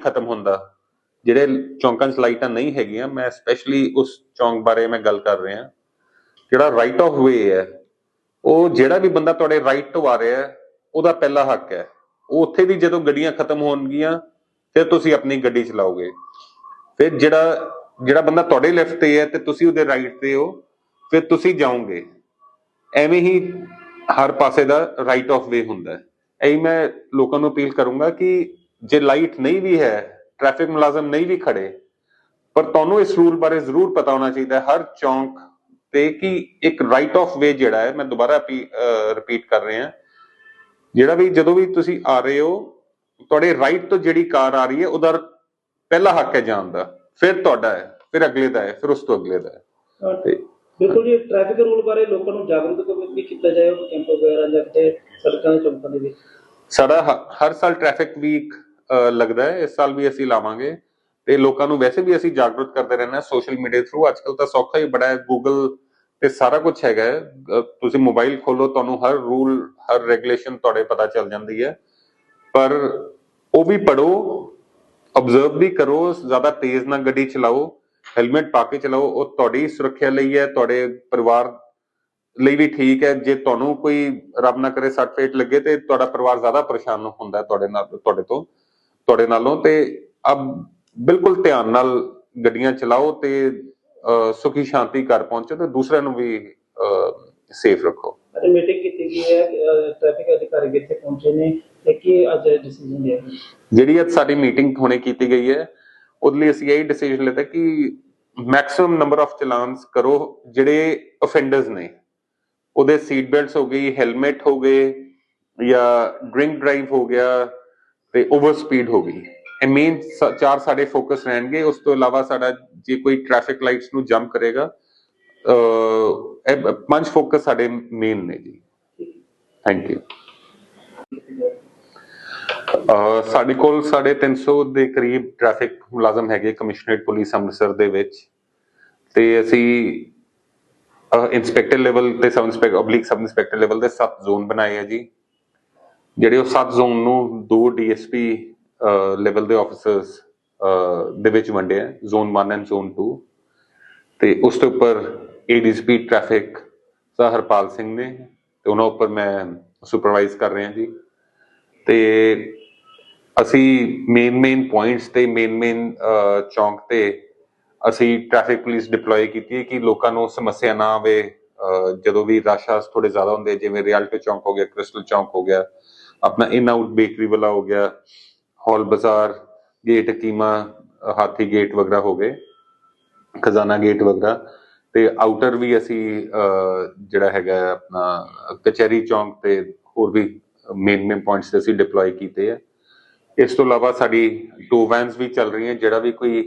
ਖਤਮ ਹੁੰਦਾ। ਜਿਹੜੇ ਚੌਂਕਾਂ 'ਚ ਲਾਈਟਾਂ ਨਹੀਂ ਹੈਗੀਆਂ, ਮੈਂ ਸਪੈਸ਼ਲੀ ਉਸ ਚੌਂਕ ਬਾਰੇ ਮੈਂ ਗੱਲ ਕਰ ਰਿਹਾ। ਜਿਹੜਾ ਰਾਈਟ ਆਫ ਵੇ ਹੈ, ਉਹ ਜਿਹੜਾ ਵੀ ਬੰਦਾ ਤੁਹਾਡੇ ਰਾਈਟ ਤੋਂ ਆ ਰਿਹਾ ਹੈ, ਉਹਦਾ ਪਹਿਲਾ ਹੱਕ ਹੈ। ਉੱਥੇ ਵੀ ਜਦੋਂ ਗੱਡੀਆਂ ਖਤਮ ਹੋਣਗੀਆਂ, ਫਿਰ ਤੁਸੀਂ ਆਪਣੀ ਗੱਡੀ ਚਲਾਓਗੇ। ਫਿਰ ਜਿਹੜਾ ਜਿਹੜਾ ਬੰਦਾ ਤੁਹਾਡੇ ਲੈਫਟ ਤੇ ਹੈ ਤੇ ਤੁਸੀਂ ਉਹਦੇ ਰਾਈਟ ਤੇ ਹੋ, ਫਿਰ ਤੁਸੀਂ ਜਾਓਗੇ। ਐਵੇਂ ਹੀ ਹਰ ਪਾਸੇ ਦਾ ਰਾਈਟ ਆਫ ਵੇ ਹੁੰਦਾ ਹੈ। ਐਂ ਮੈਂ ਲੋਕਾਂ ਨੂੰ ਅਪੀਲ ਕਰੂੰਗਾ ਕਿ ਜੇ ਲਾਈਟ ਨਹੀਂ ਵੀ ਹੈ ਟ੍ਰੈਫਿਕ ਮੁਲਾਜ਼ਮ ਨਹੀਂ ਵੀ ਖੜੇ ਪਰ ਤੁਹਾਨੂੰ ਇਸ ਰੂਲ ਬਾਰੇ ਜ਼ਰੂਰ ਪਤਾ ਹੋਣਾ ਚਾਹੀਦਾ ਹਰ ਚੌਂਕ ਤੇ ਕਿ ਇੱਕ ਰਾਈਟ ਆਫ ਵੇ ਜਿਹੜਾ ਹੈ ਮੈਂ ਦੁਬਾਰਾ ਰਿਪੀਟ ਕਰ ਰਿਹਾ। ਜਿਹੜਾ ਵੀ ਜਦੋਂ ਵੀ ਤੁਸੀਂ ਆ ਰਹੇ ਹੋ ਤੁਹਾਡੇ ਰਾਈਟ ਤੋਂ ਜਿਹੜੀ ਕਾਰ ਆ ਰਹੀ ਹੈ ਉਹਦਾ ਪਹਿਲਾ ਹੱਕ ਹੈ ਜਾਣ ਦਾ। ਫਿਰ ਤੁਹਾਡਾ ਹੈ ਫਿਰ ਅਗਲੇ ਦਾ ਹੈ ਫਿਰ ਉਸ ਤੋਂ ਅਗਲੇ ਦਾ ਹੈ। ਤੇ ਬਿਲਕੁਲ ਜੀ ਟ੍ਰੈਫਿਕ ਰੂਲ ਬਾਰੇ ਲੋਕਾਂ ਨੂੰ ਜਾਗਰੂਕ ਵੀ ਕੀਤਾ ਜਾਏ ਉਹ ਕੈਂਪ ਵਗੈਰਾ ਜਾਂ ਕਿਤੇ ਸੜਕਾਂ ਦੇ ਚੌਂਕਾਂ ਦੇ ਵਿੱਚ। ਸਾਡਾ ਹਰ ਸਾਲ ਟ੍ਰੈਫਿਕ ਵੀਕ ਲੱਗਦਾ ਹੈ। ਇਸ ਸਾਲ ਵੀ ਅਸੀਂ ਲਾਵਾਂਗੇ। ਤੇ ਲੋਕਾਂ ਨੂੰ ਵੈਸੇ ਵੀ ਅਸੀਂ ਜਾਗਰੂਕ ਕਰਦੇ ਰਹਿੰਦੇ ਸੋਸ਼ਲ ਮੀਡੀਆ ਥਰੂ। ਅੱਜਕੱਲ ਤਾਂ ਸੌਖਾ ਹੀ ਬੜਾ ਹੈ। ਗੂਗਲ ਤੇ ਸਾਰਾ ਕੁਝ ਹੈਗਾ ਤੁਸੀਂ ਮੋਬਾਈਲ ਖੋਲੋ ਤੁਹਾਨੂੰ ਹਰ ਰੂਲ, ਹਰ ਰੈਗੂਲੇਸ਼ਨ ਤੁਹਾਡੇ ਪਤਾ ਚੱਲ ਜਾਂਦੀ ਹੈ। ਪਰ ਉਹ ਵੀ ਪੜੋ ਆਬਜ਼ਰਵ ਵੀ ਕਰੋ, ਜ਼ਿਆਦਾ ਤੇਜ਼ ਨਾ ਗੱਡੀ ਚਲਾਓ ਹੈਲਮਟ ਪਾ ਕੇ ਚਲਾਓ। ਉਹ ਤੁਹਾਡੀ ਸੁਰੱਖਿਆ ਲਈ ਹੈ, ਤੁਹਾਡੇ ਪਰਿਵਾਰ ਲਈ ਵੀ ਠੀਕ ਹੈ। ਜੇ ਤੁਹਾਨੂੰ ਕੋਈ ਰੱਬ ਨਾ ਕਰੇ ਸੱਟ ਫੇਟ ਲੱਗੇ ਤੇ ਤੁਹਾਡਾ ਪਰਿਵਾਰ ਜ਼ਿਆਦਾ ਪਰੇਸ਼ਾਨ ਹੁੰਦਾ ਤੁਹਾਡੇ ਨਾਲ, ਤੁਹਾਡੇ ਤੋਂ। ਤੁਹਾਡੇ ਨਾਲੋਂ ਤੇ ਅਬ ਬਿਲਕੁਲ ਧਿਆਨ ਨਾਲ ਗੱਡੀਆਂ ਚਲਾਓ ਤੇ ਸੁਖੀ ਸ਼ਾਂਤੀ ਘਰ ਪਹੁੰਚੋ ਤੇ ਦੂਸਰਿਆਂ ਨੂੰ ਵੀ ਸੇਫ ਰੱਖੋ ਅੱਜ ਮੀਟਿੰਗ ਕੀਤੀ ਗਈ ਹੈ ਟ੍ਰੈਫਿਕ ਅਧਿਕਾਰੀ ਵੀ ਇੱਥੇ ਪਹੁੰਚੇ ਨੇ ਤੇ ਕੀ ਅੱਜ ਡਿਸੀਜਨ ਲਿਆ ਗਿਆ? ਜਿਹੜੀ ਅੱਜ ਸਾਡੀ ਮੀਟਿੰਗ ਹੁਣੇ ਕੀਤੀ ਗਈ ਹੈ ਉਹਦੇ ਲਈ ਅਸੀਂ ਇਹ ਡਿਸੀਜਨ ਲਿੱਤਾ ਕਿ ਮੈਕਸਿਮਮ ਨੰਬਰ ਆਫ ਚਲਾਨਸ ਕਰੋ ਜਿਹੜੇ ਅਫੈਂਡਰਸ ਨੇ ਉਹਦੇ ਸੀਟ ਬੈਲਟਸ ਹੋ ਗਈ ਹੈਲਮਟ ਹੋ ਗਏ ਜਾਂ ਡਰਿੰਕ ਡਰਾਈਵ ਹੋ ਗਿਆ ਤੇ ਓਵਰ ਸਪੀਡ ਹੋ ਗਈ। ਇਹ ਮੇਨ ਚਾਰ ਸਾਡੇ ਫੋਕਸ ਰਹਿਣਗੇ। ਉਸ ਤੋਂ ਇਲਾਵਾ ਸਾਡਾ ਜੇ ਕੋਈ ਟ੍ਰੈਫਿਕ ਲਾਈਟਸ ਨੂੰ ਜੰਪ ਕਰੇਗਾ ਇਹ ਪੰਜ ਫੋਕਸ ਸਾਡੇ ਮੇਨ ਨੇ ਜੀ। ਥੈਂਕ ਯੂ ਅਹ, ਸਾਡੇ ਕੋਲ 350 ਦੇ ਕਰੀਬ ਟ੍ਰੈਫਿਕ ਮੁਲਾਜ਼ਮ ਹੈਗੇ ਕਮਿਸ਼ਨਰੇਟ ਪੁਲਿਸ ਅੰਮ੍ਰਿਤਸਰ ਦੇ ਵਿੱਚ। ਤੇ ਅਸੀਂ ਇਨਸਪੈਕਟਰ ਲੈਵਲ ਤੇ sub inspector public sub inspector level ਦੇ 7 ਜ਼ੋਨ ਬਣਾਏ ਆ ਜੀ। ਜਿਹੜੇ ਉਹ 7 ਜ਼ੋਨ ਨੂੰ ਦੋ ਡੀਐਸਪੀ ਲੈਵਲ ਦੇ ਆਫੀਸਰਸ ਦੇ ਵਿੱਚ ਵੰਡੇ ਜ਼ੋਨ 1 ਐਂਡ ਜ਼ੋਨ 2 ਤੇ ਉਸ ਤੋਂ ਉੱਪਰ ਏਡੀਸਪੀ ਟ੍ਰੈਫਿਕ ਹਰਪਾਲ ਸਿੰਘ ਨੇ ਤੇ ਉਹਨਾਂ ਉੱਪਰ ਮੈਂ ਸੁਪਰਵਾਈਜ਼ ਕਰ ਰਿਹਾ ਜੀ। ਤੇ ਅਸੀਂ ਮੇਨ ਮੇਨ ਪੁਆਇੰਟਸ ਤੇ ਮੇਨ ਮੇਨ ਚੌਂਕ ਤੇ ਅਸੀਂ ਟ੍ਰੈਫਿਕ ਪੁਲਿਸ ਡਿਪਲੋਏ ਕੀਤੀ ਹੈ ਕਿ ਲੋਕਾਂ ਨੂੰ ਸਮੱਸਿਆ ਨਾ ਆਵੇ। ਜਦੋਂ ਵੀ ਰਸ਼ ਥੋੜੇ ਜ਼ਿਆਦਾ ਹੁੰਦੇ ਜਿਵੇਂ ਰਿਆਲਟੋ ਚੌਂਕ ਹੋ ਗਿਆ ਕ੍ਰਿਸਟਲ ਚੌਂਕ ਹੋ ਗਿਆ ਆਪਣਾ ਇਨ ਆਊਟ ਬੇਕਰੀ ਵਾਲਾ ਹੋ ਗਿਆ ਹਾਲ ਬਾਜ਼ਾਰ ਗੇਟ ਕੀਮਾ, ਹਾਥੀ ਗੇਟ ਵਗੈਰਾ ਹੋ ਗਏ, ਖਜ਼ਾਨਾ ਗੇਟ ਵਗੈਰਾ ਤੇ ਆਊਟਰ ਵੀ ਅਸੀਂ ਜਿਹੜਾ ਹੈਗਾ ਆਪਣਾ, ਕਚਹਿਰੀ ਚੌਂਕ ਤੇ ਹੋਰ ਵੀ ਮੇਨ ਮੇਨ ਪੁਆਇੰਟਸ ਤੇ ਅਸੀਂ ਡਿਪਲੋਏ ਕੀਤੇ ਆ। ਇਸ ਤੋਂ ਇਲਾਵਾ ਸਾਡੀ ਟੋ ਵੈਨਸ ਵੀ ਚੱਲ ਰਹੀਆਂ, ਜਿਹੜਾ ਵੀ ਕੋਈ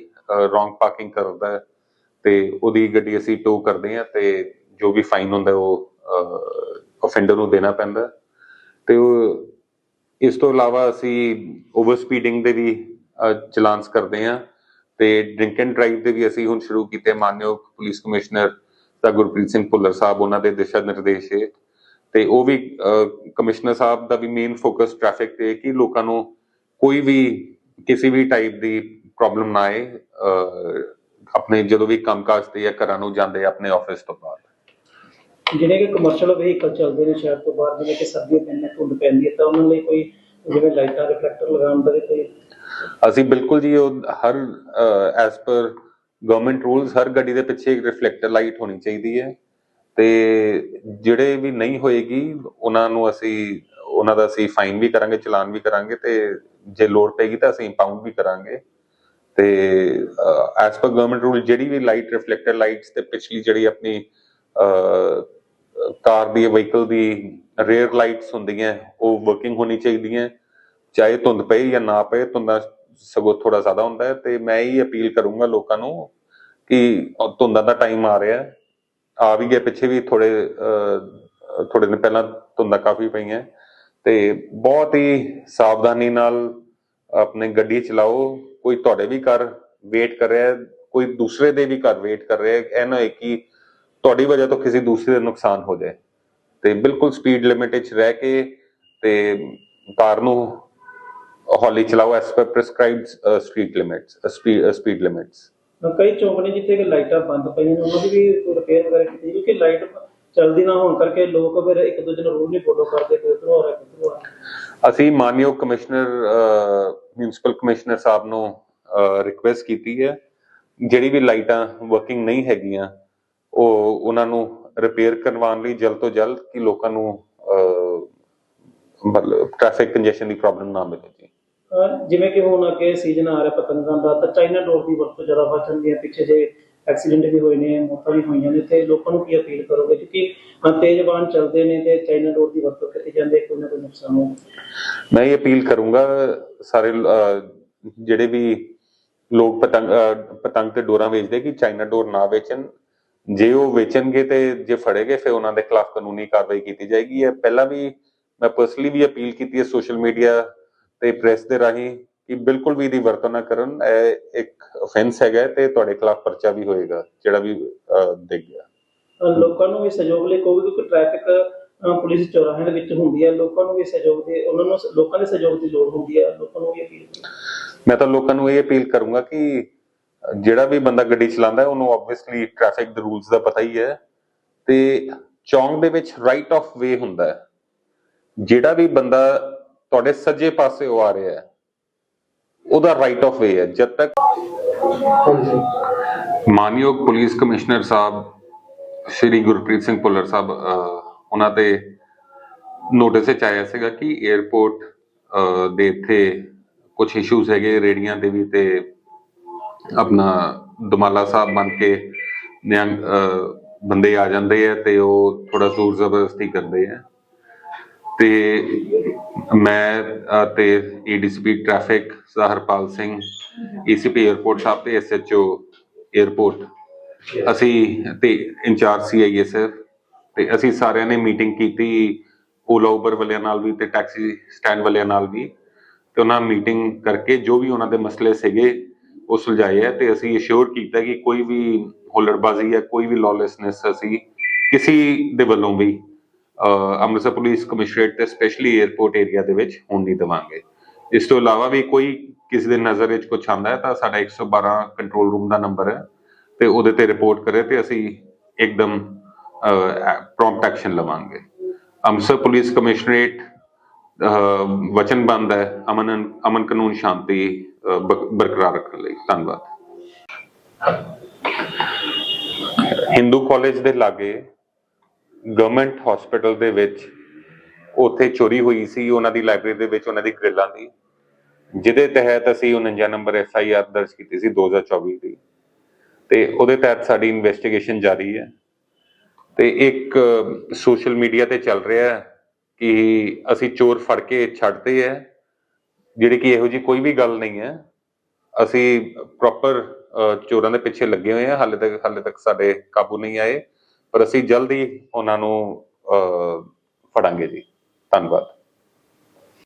ਰੋਂਗ ਪਾਰਕਿੰਗ ਕਰਦਾ ਤੇ ਉਹਦੀ ਗੱਡੀ ਅਸੀਂ ਟੋ ਕਰਦੇ ਆ ਤੇ ਜੋ ਵੀ ਫਾਈਨ ਹੁੰਦਾ ਉਹ ਅਫੈਂਡਰ ਨੂੰ ਦੇਣਾ ਪੈਂਦਾ ਤੇ ਉਹ ਇਸ ਤੋਂ ਇਲਾਵਾ ਅਸੀਂ ਓਵਰ ਸਪੀਡਿੰਗ ਦੇ ਵੀ ਚਲਾਨਸ ਕਰਦੇ ਆ ਤੇ ਡਰਿੰਕ ਐਂਡ ਡਰਾਈਵ ਦੇ ਵੀ ਅਸੀਂ ਹੁਣ ਸ਼ੁਰੂ ਕੀਤੇ ਮਾਨਯੋਗ ਪੁਲਿਸ ਕਮਿਸ਼ਨਰ ਦਾ ਗੁਰਪ੍ਰੀਤ ਸਿੰਘ ਭੁੱਲਰ ਸਾਹਿਬ, ਉਹਨਾਂ ਦੇ ਦਿਸ਼ਾ ਨਿਰਦੇਸ਼ ਹੇਠ ਤੇ ਉਹ ਵੀ ਕਮਿਸ਼ਨਰ ਸਾਹਿਬ ਦਾ ਵੀ ਮੇਨ ਫੋਕਸ ਟ੍ਰੈਫਿਕ ਤੇ ਕਿ ਲੋਕਾਂ ਨੂੰ ਕੋਈ ਵੀ, ਕਿਸੇ ਵੀ ਟਾਈਪ ਦੀ ਪ੍ਰੋਬਲਮ ਨਾ ਆਏ ਆਪਣੇ ਜਦੋਂ ਵੀ ਕੰਮਕਾਜ ਤੇ ਜਾਂ ਘਰਾਂ ਨੂੰ ਜਾਂਦੇ ਆਪਣੇ ਆਫਿਸ ਤੋਂ ਬਾਅਦ। ਜਿਹੜੇ ਕਿ ਕਮਰਸ਼ੀਅਲ ਵਹੀਕਲ ਚੱਲਦੇ ਨੇ ਸ਼ਹਿਰ ਤੋਂ ਬਾਹਰ, ਜਿਵੇਂ ਕਿ ਸਰਦੀਆਂ ਪੈਂਦੀਆਂ, ਧੁੰਦ ਪੈਂਦੀ ਹੈ, ਤਾਂ ਉਹਨਾਂ ਲਈ ਕੋਈ ਜਿਵੇਂ ਲਾਈਟਾਂ ਰਿਫਲੈਕਟਰ ਲਗਾਉਣ ਦਾ ਕੋਈ ਅਸੀਂ ਬਿਲਕੁਲ ਜੀ ਉਹ ਹਰ ਐਸ ਪਰ ਗਵਰਨਮੈਂਟ ਰੂਲਸ ਹਰ ਗੱਡੀ ਦੇ ਪਿੱਛੇ ਇੱਕ ਰਿਫਲੈਕਟਰ ਲਾਈਟ ਹੋਣੀ ਚਾਹੀਦੀ ਹੈ। ਤੇ ਜਿਹੜੇ ਵੀ ਨਹੀਂ ਹੋਏਗੀ, ਉਹਨਾਂ ਨੂੰ ਅਸੀਂ, ਉਹਨਾਂ ਦਾ ਅਸੀਂ ਫਾਈਨ ਵੀ ਕਰਾਂਗੇ, ਚਲਾਨ ਵੀ ਕਰਾਂਗੇ, ਤੇ ਜੇ ਲੋੜ ਪੈਗੀ ਤਾਂ ਅਸੀਂ ਪਾਉਂਡ ਵੀ ਕਰਾਂਗੇ। ਤੇ ਐਸ ਪਰ ਗਵਰਨਮੈਂਟ ਰੂਲ ਜਿਹੜੀ ਵੀ ਲਾਈਟ ਰਿਫਲੈਕਟਰ ਲਾਈਟਸ ਤੇ ਪਿਛਲੀ ਜਿਹੜੀ ਆਪਣੀ ਕਾਰ ਦੀ ਵਹੀਕਲ ਦੀ ਰੇਅਰ ਲਾਈਟਸ ਹੁੰਦੀਆਂ, ਉਹ ਵਰਕਿੰਗ ਹੋਣੀ ਚਾਹੀਦੀਆਂ। ਚਾਹੇ ਧੁੰਦ ਪਏ ਜਾਂ ਨਾ ਪਏ, ਧੁੰਦਾਂ ਸਗੋਂ ਥੋੜਾ ਜ਼ਿਆਦਾ ਹੁੰਦਾ ਹੈ। ਤੇ ਮੈਂ ਇਹ ਅਪੀਲ ਕਰੂੰਗਾ ਲੋਕਾਂ ਨੂੰ ਕਿ ਧੁੰਦਾਂ ਦਾ ਟਾਈਮ ਆ ਰਿਹਾ ਆ ਵੀ ਗਿਆ, ਪਿੱਛੇ ਵੀ ਥੋੜੇ ਥੋੜੇ ਦਿਨ ਪਹਿਲਾਂ ਧੁੰਦਾਂ ਕਾਫੀ ਪਈਆਂ। ਤੇ ਬਹੁਤ ਹੀ ਸਾਵਧਾਨੀ ਨਾਲ ਆਪਣੇ ਗੱਡੀ ਚਲਾਓ। ਕੋਈ ਤੁਹਾਡੇ ਵੀ ਘਰ ਵੇਟ ਕਰ ਰਿਹਾ ਕੋਈ ਦੂਸਰੇ ਦੇ ਵੀ ਘਰ ਵੇਟ ਕਰ ਰਿਹਾ ਹੈ। ਇਹ ਨਾ ਕਿ ਤੁਹਾਡੀ ਵਜ੍ਹਾ ਤੋਂ ਕਿਸੇ ਦੂਸਰੇ ਦਾ ਨੁਕਸਾਨ ਹੋ ਜਾਏ। ਤੇ ਬਿਲਕੁਲ ਸਪੀਡ ਲਿਮਿਟ ਵਿੱਚ ਰਹਿ ਕੇ ਤੇ ਕਾਰ ਨੂੰ ਹੌਲੀ ਚਲਾਓ as per prescribed street limits speed limits ਕਈ ਚੌਂਕ ਨੇ ਜਿੱਥੇ ਕਿ ਲਾਈਟਾਂ ਬੰਦ ਪਈਆਂ ਨੇ ਉਹਨਾਂ ਦੀ ਵੀ ਰਿਪੇਅਰ ਵਗੈਰਾ ਕੀਤੀ ਕਿਉਂਕਿ ਲਾਈਟ ਚੱਲਦੀ ਨਾ ਹੋਣ ਕਰਕੇ ਲੋਕ ਫਿਰ ਇੱਕ ਦੂਜੇ ਨੂੰ ਰੂਲ ਨਹੀਂ ਫੋਲੋ ਕਰਦੇ ਕੋਈ ਉਧਰੋਂ ਆ ਰਿਹਾ ਕੋਈ ਉਧਰੋਂ ਆ ਅਸੀਂ ਮਾਨਯੋਗ ਕਮਿਸ਼ਨਰ ਮਿਊਨਿਸਪਲ ਕਮਿਸ਼ਨਰ ਸਾਹਿਬ ਨੂੰ ਰਿਕੁਐਸਟ ਕੀਤੀ ਹੈ। ਜਿਹੜੀ ਵੀ ਲਾਈਟਾਂ ਵਰਕਿੰਗ ਨਹੀਂ ਹੈਗੀਆਂ ਉਹ ਉਹਨਾਂ ਨੂੰ ਰਿਪੇਅਰ ਕਰਵਾਉਣ ਲਈ ਜਲਦ ਤੋਂ ਜਲਦ ਕਿ ਲੋਕਾਂ ਨੂੰ ਮਤਲਬ ਟ੍ਰੈਫਿਕ ਕੰਜੈਸ਼ਨ ਦੀ ਪ੍ਰੋਬਲਮ ਨਾ ਮਿਲੇ ਜੀ। ਜਿਵੇਂ ਕਿ ਹੁਣ ਅੱਗੇ ਸੀਜ਼ਨ ਆ ਰਿਹਾ ਪਤੰਗਾਂ ਦਾ ਤਾਂ ਚਾਈਨਾ ਡੋਰ ਦੀ ਵਰਤੋਂ ਜ਼ਿਆਦਾ ਵੱਧ ਜਾਂਦੀ ਹੈ। ਪਿੱਛੇ ਜੇ ਐਕਸੀਡੈਂਟ ਵੀ ਹੋਏ ਨੇ ਮੌਤਾਂ ਵੀ ਹੋਈਆਂ ਨੇ ਤੇ ਲੋਕਾਂ ਨੂੰ ਕੀ ਅਪੀਲ ਕਰੋਗੇ? ਕਿਉਂਕਿ ਤੇਜ਼ ਵਾਹਨ ਚੱਲਦੇ ਨੇ ਤੇ ਚਾਈਨਾ ਡੋਰ ਦੀ ਵਰਤੋਂ ਕੀਤੀ ਜਾਂਦੀ ਹੈ ਕੋਈ ਨਾ ਕੋਈ ਨੁਕਸਾਨ ਹੋ ਮੈਂ ਇਹ ਅਪੀਲ ਕਰੂੰਗਾ ਸਾਰੇ ਜਿਹੜੇ ਵੀ ਲੋਕ ਪਤੰਗ ਪਤੰਗ ਤੇ ਡੋਰਾਂ ਵੇਚਦੇ ਕਿ ਚਾਈਨਾ ਡੋਰ ਨਾ ਵੇਚਣ ਜੇ ਉਹ ਵੇਚਣਗੇ ਤੇ ਜੇ ਫੜੇਗੇ ਫਿਰ ਉਹਨਾਂ ਦੇ ਖਿਲਾਫ ਕਾਨੂੰਨੀ ਕਾਰਵਾਈ ਕੀਤੀ ਜਾਏਗੀ। ਇਹ ਪਹਿਲਾਂ ਵੀ ਮੈਂ ਪਰਸਨਲੀ ਵੀ ਅਪੀਲ ਕੀਤੀ ਹੈ ਸੋਸ਼ਲ ਮੀਡੀਆ ਤੇ ਪ੍ਰੈਸ ਦੇ ਰਾਹੀਂ ਕਿ ਬਿਲਕੁਲ ਵੀ ਇਹਦੀ ਵਰਤੋਂ ਨਾ ਕਰਨ। ਇਹ ਇੱਕ ਅਫੈਂਸ ਹੈਗਾ ਤੇ ਤੁਹਾਡੇ ਖਿਲਾਫ ਪਰਚਾ ਵੀ ਹੋਏਗਾ ਜਿਹੜਾ ਵੀ ਦੇਖ ਗਿਆ। ਲੋਕਾਂ ਨੂੰ ਵੀ ਸਹਿਯੋਗ ਲਈ ਕੋਈ ਕਿਉਂਕਿ ਟ੍ਰੈਫਿਕ ਪੁਲਿਸ ਚੌਰਾਹਿਆਂ ਦੇ ਵਿੱਚ ਹੁੰਦੀ ਹੈ। ਲੋਕਾਂ ਨੂੰ ਵੀ ਸਹਿਯੋਗ ਦੇ ਉਹਨਾਂ ਨੂੰ ਲੋਕਾਂ ਦੇ ਸਹਿਯੋਗ ਦੀ ਲੋੜ ਹੁੰਦੀ ਹੈ। ਲੋਕਾਂ ਨੂੰ ਵੀ ਅਪੀਲ ਮੈਂ ਤਾਂ ਲੋਕਾਂ ਨੂੰ ਇਹ ਅਪੀਲ ਕਰੂੰਗਾ ਕਿ ਜਿਹੜਾ ਵੀ ਬੰਦਾ ਗੱਡੀ ਚਲਾਉਂਦਾ ਉਹਨੂੰ ਆਬਵੀਅਸਲੀ ਟ੍ਰੈਫਿਕ ਦੇ ਰੂਲਸ ਦਾ ਪਤਾ ਹੀ ਹੈ। ਤੇ ਚੌਂਕ ਦੇ ਵਿੱਚ ਰਾਈਟ ਆਫ ਵੇ ਹੁੰਦਾ ਹੈ। ਜਿਹੜਾ ਵੀ ਬੰਦਾ ਤੁਹਾਡੇ ਸੱਜੇ ਪਾਸੇ ਉਹ ਆ ਰਿਹਾ ਹੈ ਉਹਦਾ ਰਾਈਟ ਆਫ ਵੇ ਹੈ। ਜਦ ਤੱਕ ਮਾਨਯੋਗ ਪੁਲਿਸ ਕਮਿਸ਼ਨਰ ਸਾਹਿਬ ਸ਼੍ਰੀ ਗੁਰਪ੍ਰੀਤ ਸਿੰਘ ਭੁੱਲਰ ਸਾਹਿਬ ਉਹਨਾਂ ਤੇ ਨੋਟਿਸ ਵਿੱਚ ਆਇਆ ਸੀਗਾ ਕਿ 에어ਪੋਰਟ ਦੇ ਇੱਥੇ ਕੁਝ ਇਸ਼ੂਜ਼ ਹੈਗੇ ਰੇੜੀਆਂ ਦੇ ਵੀ ਤੇ ਆਪਣਾ ਦਮਾਲਾ ਸਾਹਿਬ ਬਣ ਕੇ ਨਿਹੰਗ ਬੰਦੇ ਆ ਜਾਂਦੇ ਆ ਤੇ ਉਹ ਥੋੜਾ ਜ਼ੋਰ ਜ਼ਬਰਦਸਤੀ ਕਰਦੇ ਆ। ਤੇ ਮੈਂ ਤੇ ADCP traffic Zaharpal Singh ACP airport sahib ਤੇ ਐਸਐਚਓ 에어ਪੋਰਟ ਅਸੀਂ ਤੇ ਇੰਚਾਰਜ ਸੀਆਈਐਸਐਫ ਤੇ ਅਸੀਂ ਸਾਰਿਆਂ ਨੇ ਮੀਟਿੰਗ ਕੀਤੀ ਓਲਾ ਉਬਰ ਵਾਲਿਆਂ ਨਾਲ ਵੀ ਤੇ ਟੈਕਸੀ ਸਟੈਂਡ ਵਾਲਿਆਂ ਨਾਲ ਵੀ। ਤੇ ਉਹਨਾਂ ਮੀਟਿੰਗ ਕਰਕੇ ਜੋ ਵੀ ਉਹਨਾਂ ਦੇ ਮਸਲੇ ਸੀਗੇ ਉਹ ਸੁਲਝਾਏ ਆ ਤੇ ਅਸੀਂ ਅਸ਼ੋਰ ਕੀਤਾ ਕਿ ਕੋਈ ਵੀ ਹੁੱਲੜਬਾਜ਼ੀ ਜਾਂ ਕੋਈ ਵੀ ਲੌਲੈਸਨੈਸ ਅਸੀਂ ਕਿਸੇ ਦੇ ਵੱਲੋਂ ਵੀ ਅੰਮ੍ਰਿਤਸਰ ਪੁਲਿਸ ਕਮਿਸ਼ਨਰੇਟ ਤੇ ਸਪੈਸ਼ਲੀ 에어ਪੋਰਟ ਏਰੀਆ ਦੇ ਵਿੱਚ ਹੋਣ ਨਹੀਂ ਦੇਵਾਂਗੇ। ਇਸ ਤੋਂ ਇਲਾਵਾ ਵੀ ਕੋਈ ਕਿਸੇ ਦੇ ਨਜ਼ਰ ਵਿੱਚ ਕੁਝ ਆਂਦਾ ਹੈ ਤਾਂ ਸਾਡਾ 112 ਕੰਟਰੋਲ ਰੂਮ ਦਾ ਨੰਬਰ ਹੈ ਤੇ ਉਹਦੇ ਤੇ ਰਿਪੋਰਟ ਕਰੇ ਤੇ ਅਸੀਂ ਇੱਕਦਮ ਪ੍ਰੌਮਪਟ ਐਕਸ਼ਨ ਲਵਾਂਗੇ। ਅੰਮ੍ਰਿਤਸਰ ਪੁਲਿਸ ਕਮਿਸ਼ਨਰੇਟ ਵਚਨਬੰਦ ਹੈ, ਅਮਨ ਅਮਨ ਕਾਨੂੰਨ ਸ਼ਾਂਤੀ ਬਰਕਰਾਰ ਰੱਖਣ ਲਈ। ਧੰਨਵਾਦ। ਹਿੰਦੂ ਕਾਲਜ ਦੇ ਲਾਗੇ ਗਵਰਨਮੈਂਟ ਹਸਪੀਟਲ ਦੇ ਵਿੱਚ ਉੱਥੇ ਚੋਰੀ ਹੋਈ ਸੀ, ਉਹਨਾਂ ਦੀ ਲਾਇਬ੍ਰੇਰੀ ਦੇ ਵਿੱਚ ਉਹਨਾਂ ਦੀ ਗ੍ਰਿਲਾਂ ਦੀ, ਜਿਹਦੇ ਤਹਿਤ ਅਸੀਂ 49 ਨੰਬਰ ਐਫ ਦਰਜ ਕੀਤੀ ਸੀ 2024 ਦੀ। ਤੇ ਉਹਦੇ ਤਹਿਤ ਸਾਡੀ ਇਨਵੈਸਟੀਗੇਸ਼ਨ ਜਾਰੀ ਹੈ। ਤੇ ਇੱਕ ਸੋਸ਼ਲ ਮੀਡੀਆ ਤੇ ਚੱਲ ਰਿਹਾ ਹੈ। ਕਿ ਅਸੀਂ ਚੋਰ ਫੜ ਕੇ ਛੱਡਦੇ ਹੈ ਜਿਹੜੀ ਕਿ ਇਹੋ ਜੀ ਕੋਈ ਵੀ ਗੱਲ ਨਹੀਂ ਹੈ ਅਸੀਂ ਪ੍ਰੋਪਰ ਚੋਰਾਂ ਦੇ ਪਿੱਛੇ ਲੱਗੇ ਹੋਏ ਹਾਂ ਹਾਲੇ ਤੱਕ ਹਾਲੇ ਤੱਕ ਸਾਡੇ ਕਾਬੂ ਨਹੀਂ ਆਏ। ਪਰ ਅਸੀਂ ਜਲਦੀ ਉਹਨਾਂ ਨੂੰ ਫੜਾਂਗੇ ਜੀ। ਧੰਨਵਾਦ।